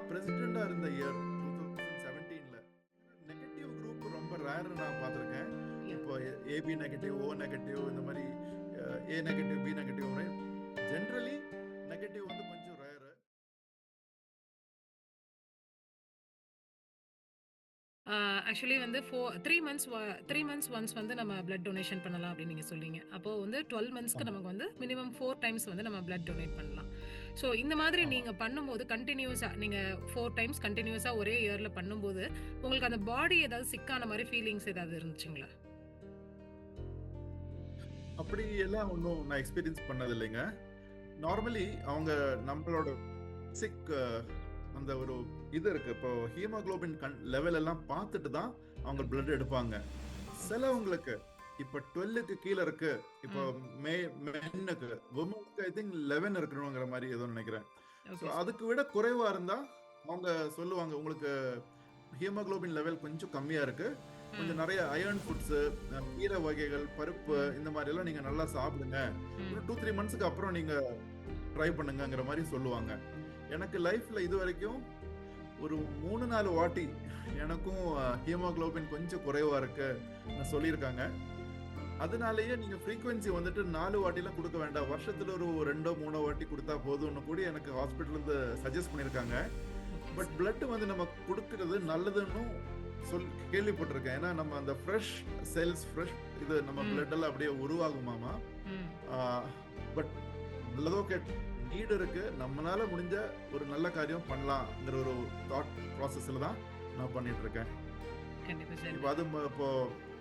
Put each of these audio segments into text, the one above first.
நான் பிரசிடெண்டா இருந்த இயர் டூ தௌசண்ட் செவன்டீன்ல நெகட்டிவ் குரூப் ரொம்ப ரேர் நான் பார்த்துருக்கேன். இப்போ ஏபி நெகட்டிவ் ஓ நெகட்டிவ் இந்த மாதிரி A negative B negative generally negative வந்து கொஞ்சம் ரேர் ஆக்சுவலி வந்து four three months three months once வந்து நம்ம பிளட் டொனேஷன் பண்ணலாம் அப்படின்னு நீங்கள் சொல்றீங்க. அப்போ வந்து டுவெல் மந்த்ஸ்க்கு நமக்கு வந்து மினிமம் ஃபோர் டைம்ஸ் வந்து நம்ம பிளட் டொனேட் பண்ணலாம். ஸோ இந்த மாதிரி நீங்கள் பண்ணும்போது கண்டினியூஸாக நீங்கள் ஃபோர் டைம்ஸ் கண்டினியூஸாக ஒரே இயரில் பண்ணும்போது உங்களுக்கு அந்த பாடி ஏதாவது சிக்கான மாதிரி ஃபீலிங்ஸ் ஏதாவது இருந்துச்சுங்களா? அப்படி எல்லாம் ஒன்றும் நான் எக்ஸ்பீரியன்ஸ் பண்ணது இல்லைங்க நார்மலி அவங்க நம்மளோட சிக் அந்த ஒரு இது இருக்கு. இப்போ ஹீமோகுளோபின் கண் லெவல் எல்லாம் பார்த்துட்டு தான் அவங்க பிளட் எடுப்பாங்க. சிலவங்களுக்கு இப்போ டுவெல்லுக்கு கீழே இருக்கு. இப்போ மே. மென்னுக்கு உமனுக்கு ஐ திங்க் லெவன் இருக்கணுங்கிற மாதிரி ஏதோ நினைக்கிறேன். அதுக்கு விட குறைவா இருந்தா அவங்க சொல்லுவாங்க உங்களுக்கு ஹீமோகுளோபின் லெவல் கொஞ்சம் கம்மியா இருக்கு. கொஞ்சம் நிறைய அயர்ன் ஃபுட்ஸ் கீரை வகைகள் பருப்பு இந்த மாதிரி எல்லாம் நீங்க நல்லா சாப்பிடுங்க. ஒரு டூ த்ரீ மந்த்ஸ்க்கு அப்புறம் நீங்க ட்ரை பண்ணுங்கங்கிற மாதிரி சொல்லுவாங்க. எனக்கு லைஃப்ல இது வரைக்கும் ஒரு மூணு நாலு வாட்டி எனக்கும் ஹீமோகுளோபின் கொஞ்சம் குறைவா இருக்கு. சொல்லியிருக்காங்க. அதனாலேயே நீங்க ஃப்ரீக்வன்சி வந்துட்டு நாலு வாட்டிலாம் கொடுக்க வேண்டாம். வருஷத்துல ஒரு ரெண்டோ மூணோ வாட்டி கொடுத்தா போதும்னு கூட எனக்கு ஹாஸ்பிட்டல் இருந்து சஜஸ்ட் பண்ணியிருக்காங்க. பட் பிளட் வந்து நம்ம கொடுக்கறது நல்லதுன்னு சொல் கேள்விப்பட்டிருக்கேன். ஏன்னா நம்ம அந்த ஃப்ரெஷ் செல்ஸ் ஃப்ரெஷ் இது நம்ம. பிளட் எல்லாம் அப்படியே உருவாகுமாமா பட் நல்லதோ கேட் நீடு இருக்கு. நம்மளால முடிஞ்ச ஒரு நல்ல காரியம் பண்ணலாம்ங்கிற ஒரு தாட் ப்ராசஸ்ல தான் நான் பண்ணிட்டு இருக்கேன். இப்போ அது இப்போ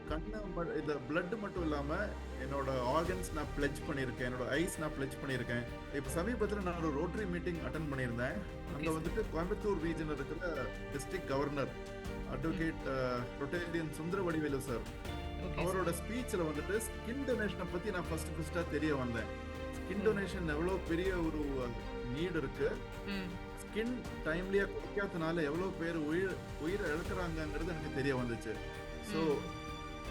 கண்ணு இந்த பிளட் மட்டும் இல்லாம என்னோட ஆர்கன்ஸ் நான் பிளெஜ் பண்ணியிருக்கேன். என்னோட ஐஸ் நான் பிளெஜ் பண்ணியிருக்கேன். இப்போ சமீபத்தில் நான் ஒரு ரோட்டரி மீட்டிங் அட்டன் பண்ணியிருந்தேன். அங்க. வந்துட்டு கோயம்புத்தூர் ரீஜன் இருக்கிற district governor advocate Rotarian Sundara Vadivelu sir அவரோட ஸ்பீச்ல வந்துட்டு ஸ்கின் டொனேஷனை பத்தி நான் ஃபர்ஸ்ட் ஃபர்ஸ்டா தெரிய வந்தேன். ஸ்கின். டொனேஷன் எவ்வளவு பெரிய ஒரு நீட் இருக்கு. ம். ஸ்கின் டைம்லியா குடிக்காதனால எவ்வளவு பேர் உயிர் உயிரை இழக்கிறாங்கங்கிறது எனக்கு தெரிய வந்துச்சு. ஸோ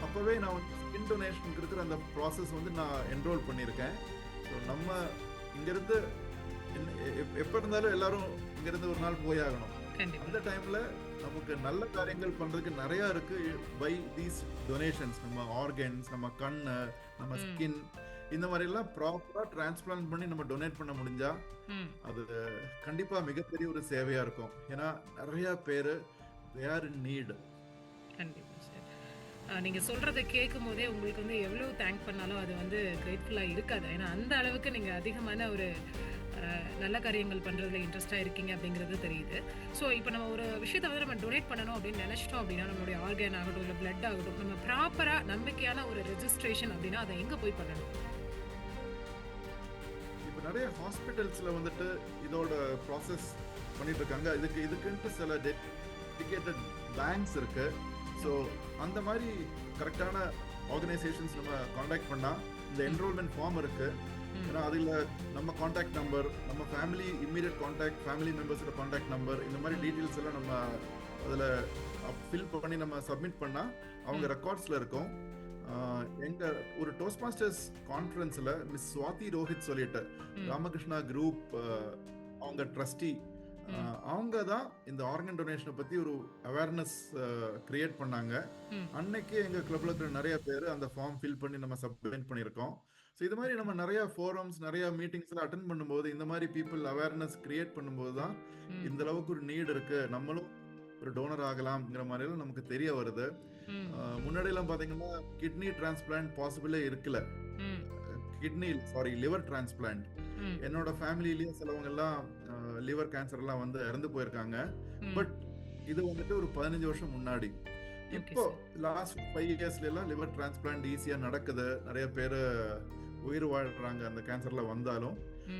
அப்பவே நான் வந்து ஸ்கின் டொனேஷனுக்கு இருக்கிற அந்த ப்ராசஸ் வந்து நான் என்ரோல் பண்ணியிருக்கேன். ஸோ நம்ம இங்கிருந்து எப்ப இருந்தாலும் எல்லாரும் இங்கிருந்து ஒரு நாள் போயாகணும். கண்டிப்பாக அந்த டைம்ல நமக்கு நல்ல காரியங்கள் பண்றதுக்கு நிறைய இருக்கு. பை தீஸ் டொனேஷன்ஸ் நம்ம ஆர்கன்ஸ் நம்ம கண்ணு நம்ம. ஸ்கின் இந்த மாதிரி எல்லாம் ப்ராப்பரா டிரான்ஸ்பிளான்ட் பண்ணி நம்ம டொனேட் பண்ண முடிஞ்சா அது கண்டிப்பா மிகப்பெரிய ஒரு சேவையா இருக்கும். ஏன்னா நிறைய பேரு தே ஆர் இன் நீட் கண்டிப்பாக நீங்கள் சொல்கிறத கேட்கும் போதே உங்களுக்கு வந்து எவ்வளோ தேங்க் பண்ணாலும் அது வந்து கிரேட்ஃபுல்லாக இருக்காது. ஏன்னா அந்த அளவுக்கு நீங்கள் அதிகமான ஒரு நல்ல காரியங்கள் பண்ணுறதுல இன்ட்ரெஸ்ட்டாக இருக்கீங்க அப்படிங்கிறது தெரியுது. ஸோ இப்போ நம்ம ஒரு விஷயத்தை வந்து நம்ம டொனேட் பண்ணணும் அப்படின்னு நினச்சிட்டோம் அப்படின்னா நம்மளுடைய ஆர்கன் ஆகட்டும் இல்லை பிளட் ஆகட்டும் நம்ம ப்ராப்பராக நம்பிக்கையான ஒரு ரெஜிஸ்ட்ரேஷன் அப்படின்னா அதை எங்கே போய் பண்ணணும்? இப்போ நிறைய ஹாஸ்பிட்டல்ஸில் வந்துட்டு இதோட ப்ராசஸ் பண்ணிட்டு இருக்காங்க. இதுக்கு இதுக்குன்ட்டு சில டெடிக்கேட்டட் பேங்க்ஸ் இருக்குது ஸோ அந்த மாதிரி கரெக்டான ஆர்கனைசேஷன்ஸ் நம்ம காண்டாக்ட் பண்ணா இந்த என்ரோல்மெண்ட் ஃபார்ம் இருக்கு ம். ஏன்னா அதில் நம்ம காண்டாக்ட் நம்பர் நம்ம ஃபேமிலி இம்மீடியட் காண்டாக்ட் ஃபேமிலி மெம்பர்ஸோட காண்டாக்ட் நம்பர் இந்த மாதிரி டீட்டெயில்ஸ் எல்லாம் நம்ம அதில் ஃபில் பண்ணி நம்ம சப்மிட் பண்ணா அவங்க. ரெக்கார்ட்ஸ்ல இருக்கும் ஆஹ் எங்க ஒரு டோஸ்ட் மாஸ்டர்ஸ் கான்ஃபரன்ஸ்ல மிஸ் சுவாதி ரோஹித் சொல்லிட்டு. ராமகிருஷ்ணா குரூப் அவங்க ட்ரஸ்டி. அவங்க தான் இந்த ஆர்கன் டொனேஷனை பத்தி ஒரு அவேர்னஸ் கிரியேட் பண்ணாங்க. அன்னைக்கு எங்க கிளப்ல இருக்கிற நிறைய பேர் அந்த ஃபார்ம் ஃபில் பண்ணி நம்ம சப்மிட் பண்ணியிருக்கோம் ஸோ இது மாதிரி நம்ம நிறைய ஃபோரம்ஸ் நிறைய மீட்டிங்ஸ்ல அட்டன் பண்ணும்போது இந்த மாதிரி பீப்புள் அவேர்னஸ் கிரியேட் பண்ணும்போது தான். இந்த அளவுக்கு ஒரு நீட் இருக்கு நம்மளும் ஒரு டோனர் ஆகலாம்ங்கிற மாதிரி எல்லாம் நமக்கு தெரிய வருது முன்னாடி எல்லாம் பாத்தீங்கன்னா கிட்னி டிரான்ஸ்பிளான்ட் பாசிபிளே இருக்கல. Kidney sorry liver transplant. என்னோட ஃபேமிலிலயே சிலவங்க எல்லாம் லிவர் கேன்சர் எல்லாம் வந்து இறந்து போயிருக்காங்க. பட் இது வந்துட்டு ஒரு பதினஞ்சு வருஷம் முன்னாடி. இப்போ லாஸ்ட் ஃபைவ் இயர்ஸ்ல எல்லாம் லிவர் டிரான்ஸ்பிளான்ட் ஈஸியா நடக்குது. நிறைய பேர் உயிர் வாழ்றாங்க அந்த கேன்சர்ல வந்தாலும்.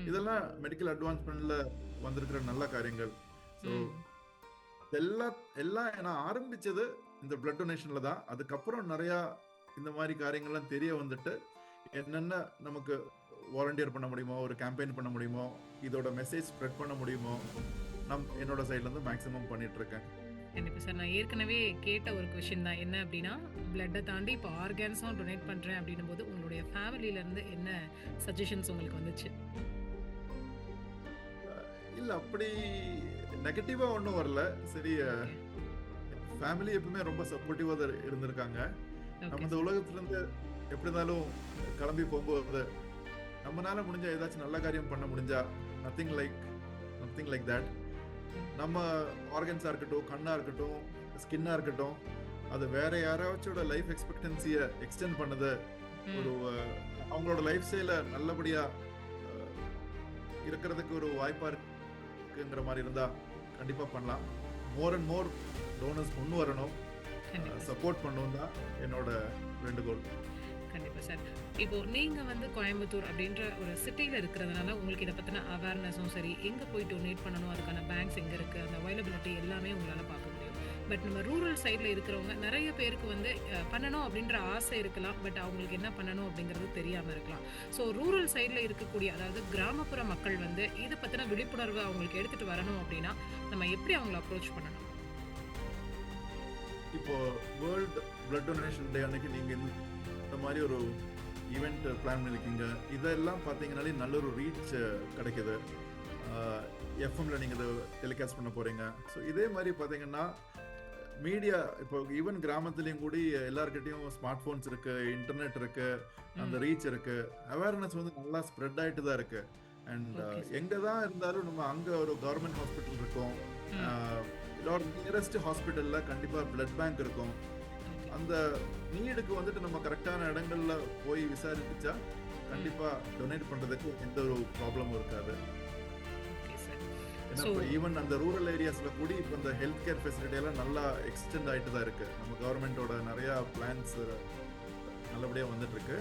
இதெல்லாம் மெடிக்கல் அட்வான்ஸ்மெண்ட்ல வந்திருக்கிற நல்ல காரியங்கள். ஸோ ம். எல்லாம் எல்லாம் நான் ஆரம்பிச்சது இந்த பிளட் டொனேஷன்ல தான். அதுக்கப்புறம் நிறைய இந்த மாதிரி காரியங்கள்லாம் தெரிய வந்துட்டு என்னென்ன நமக்கு வாலண்டியர் பண்ண முடியுமோ ஒரு கேம்பெயின் பண்ண முடியுமோ இதோட மெசேஜ் ஸ்ப்ரெட் பண்ண முடியுமோ நம் என்னோட சைட்ல இருந்து மேக்ஸிமம் பண்ணிட்டு இருக்கேன் கண்டிப்பாக சார். நான் ஏற்கனவே கேட்ட ஒரு கொஷின் தான். என்ன அப்படின்னா பிளட்டை தாண்டி இப்போ ஆர்கான்ஸும் டொனேட் பண்ணுறேன் அப்படின்னும் போது உங்களுடைய ஃபேமிலியிலேருந்து என்ன சஜஷன்ஸ் உங்களுக்கு வந்துச்சு? இல்ல அப்படி நெகட்டிவா ஒன்றும் வரல. சரி ஃபேமிலி எப்பவுமே ரொம்ப சப்போர்ட்டிவா தான் இருந்திருக்காங்க. நம்ம இந்த உலகத்துல இருந்து எப்படி இருந்தாலும் கிளம்பி போகும்போது நம்மனால முடிஞ்ச ஏதாச்சும் நல்ல காரியம் பண்ண முடிஞ்சா nothing like nothing like that நம்ம ஆர்கன்ஸா இருக்கட்டும் கண்ணா இருக்கட்டும் ஸ்கின்னா இருக்கட்டும் அது வேற யாராச்சோட லைஃப் எக்ஸ்பெக்டன்சியை எக்ஸ்டெண்ட் பண்ணுது ஒரு அவங்களோட லைஃப் ஸ்டைல நல்லபடியா இருக்கிறதுக்கு ஒரு வாய்ப்பா இருக்குங்கிற மாதிரி இருந்தா கண்டிப்பா பண்ணலாம். மோர் அண்ட் மோர் டோனர்ஸ் முன் வரணும். சப்போர்ட் பண்ணணும் தான் என்னோட வேண்டுகோள். கண்டிப்பாக சார். இப்போ நீங்கள் வந்து கோயம்புத்தூர் அப்படின்ற ஒரு சிட்டியில் இருக்கிறதுனால உங்களுக்கு இதை பற்றின அவேர்னஸும் சரி எங்கே போய் டொனேட் பண்ணணும்? அதுக்கான பேங்க்ஸ் எங்கே இருக்கு? அந்த அவைலபிலிட்டி எல்லாமே உங்களால் பார்க்க முடியும். பட் நம்ம ரூரல் சைடில் இருக்கிறவங்க நிறைய பேருக்கு வந்து பண்ணணும் அப்படின்ற ஆசை இருக்கலாம். பட் அவங்களுக்கு என்ன பண்ணணும் அப்படிங்கிறது தெரியாமல் இருக்கலாம். ஸோ ரூரல் சைடில் இருக்கக்கூடிய அதாவது கிராமப்புற மக்கள் வந்து இதை பற்றின விழிப்புணர்வு அவங்களுக்கு எடுத்துகிட்டு வரணும் அப்படின்னா நம்ம எப்படி அவங்கள அப்ரோச் பண்ணணும்? இப்போ வேர்ல்ட் பிளட் டொனேஷன் டே அன்னைக்கு நீங்க இந்த மாதிரி ஒரு ஈவெண்ட் பிளான் பண்ணிருக்கீங்க. இதெல்லாம் பார்த்தீங்கனாலே நல்ல ஒரு ரீச் கிடைக்குது. எஃப்எம்ல நீங்க இதை டெலிகாஸ்ட் பண்ண போறீங்க. ஸோ இதே மாதிரி பார்த்தீங்கன்னா மீடியா இப்போ ஈவன் கிராமத்துலேயும் கூட எல்லாருக்கிட்டையும் ஸ்மார்ட் ஃபோன்ஸ் இருக்கு இன்டர்நெட் இருக்கு அந்த ரீச் இருக்கு. அவேர்னஸ் வந்து நல்லா ஸ்ப்ரெட் ஆயிட்டு தான் இருக்கு. அண்ட். எங்க தான் இருந்தாலும் நம்ம அங்க ஒரு கவர்மெண்ட் ஹாஸ்பிட்டல் இருக்கும். இல்ல நியரஸ்ட் ஹாஸ்பிட்டல்ல கண்டிப்பா பிளட் பேங்க் இருக்கும். அந்த நீடுக்கு வந்துட்டு நம்ம கரெக்டான இடங்கள்ல போய் விசாரிச்சா கண்டிப்பா டொனேட் பண்றதுக்கு எந்த ஒரு ப்ராப்ளமும் இருக்காது. ஈவன் அந்த ரூரல் ஏரியாஸ்ல கூட இப்போ இந்த ஹெல்த் கேர் ஃபெசிலிட்டி எல்லாம் நல்லா எக்ஸ்டெண்ட் ஆயிட்டு தான் இருக்கு. நம்ம கவர்மெண்டோட நிறைய பிளான்ஸ் நல்லபடியா வந்துட்டு இருக்கு.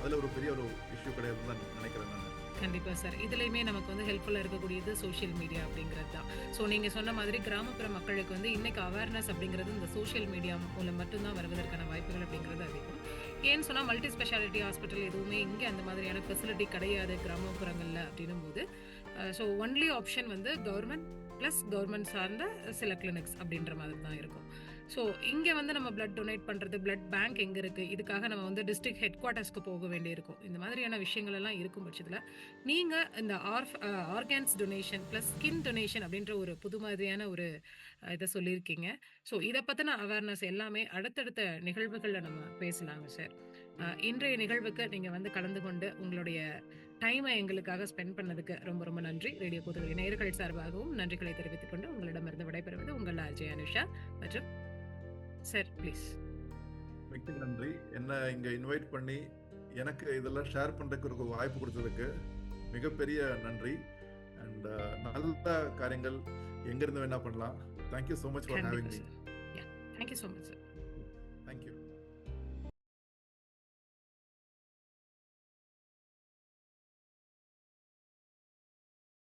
அதுல ஒரு பெரிய ஒரு இஷ்யூ கிடையாதுன்னு தான் நினைக்கிறேன் நான். கண்டிப்பாக சார். இதுலேயுமே நமக்கு வந்து ஹெல்ப்ஃபுல்லாக இருக்கக்கூடியது சோஷியல் மீடியா அப்படிங்கிறது தான். ஸோ நீங்கள் சொன்ன மாதிரி கிராமப்புற மக்களுக்கு வந்து இன்றைக்கு அவேர்னஸ் அப்படிங்கிறது இந்த சோஷியல் மீடியா மூலம் மட்டும்தான் வருவதற்கான வாய்ப்புகள் அப்படிங்கிறது அதிகம். ஏன்னு சொன்னால் மல்டி ஸ்பெஷாலிட்டி ஹாஸ்பிட்டல் எதுவுமே இங்கே அந்த மாதிரியான ஃபெசிலிட்டி கிடையாது கிராமப்புறங்களில் அப்படின்னும் போது ஸோ ஒன்லி ஆப்ஷன் வந்து கவர்மெண்ட் ப்ளஸ் கவர்மெண்ட் சார்ந்த சில கிளினிக்ஸ் அப்படின்ற மாதிரி தான் இருக்கும். ஸோ இங்கே வந்து நம்ம பிளட் டொனேட் பண்ணுறது பிளட் பேங்க் எங்கே இருக்குது இதுக்காக நம்ம வந்து டிஸ்ட்ரிக்ட் ஹெட் குவார்ட்டர்ஸ்க்கு போக வேண்டியிருக்கும். இந்த மாதிரியான விஷயங்கள் எல்லாம் இருக்கும் பட்சத்தில் நீங்கள் இந்த ஆர்ஃப் organs donation plus skin donation அப்படின்ற ஒரு புது மாதிரியான ஒரு இதை சொல்லியிருக்கீங்க. ஸோ இதை பற்றின அவேர்னஸ் எல்லாமே அடுத்தடுத்த நிகழ்வுகளில் நம்ம பேசலாங்க சார் இன்றைய நிகழ்வுக்கு நீங்கள் வந்து கலந்து கொண்டு உங்களுடைய டைமை எங்களுக்காக ஸ்பெண்ட் பண்ணதுக்கு ரொம்ப ரொம்ப நன்றி. ரேடியோ பொதுவை நேர்கள் சார்பாகவும் நன்றிகளை தெரிவித்துக் கொண்டு உங்களிடமிருந்து விடைபெறுவது உங்கள் அஜய் அனுஷா மற்றும் சார் ப்ளீஸ் மிக்க நன்றி. என்ன இங்க இன்வைட் பண்ணி எனக்கு இதெல்லாம் ஷேர் பண்றதுக்கு ஒரு வாய்ப்பு கொடுத்ததுக்கு மிகப்பெரிய நன்றி. அண்ட் நல்ல காரியங்கள் எங்க இருந்து வேணா பண்ணலாம். Thank you so much for having me thank you so much sir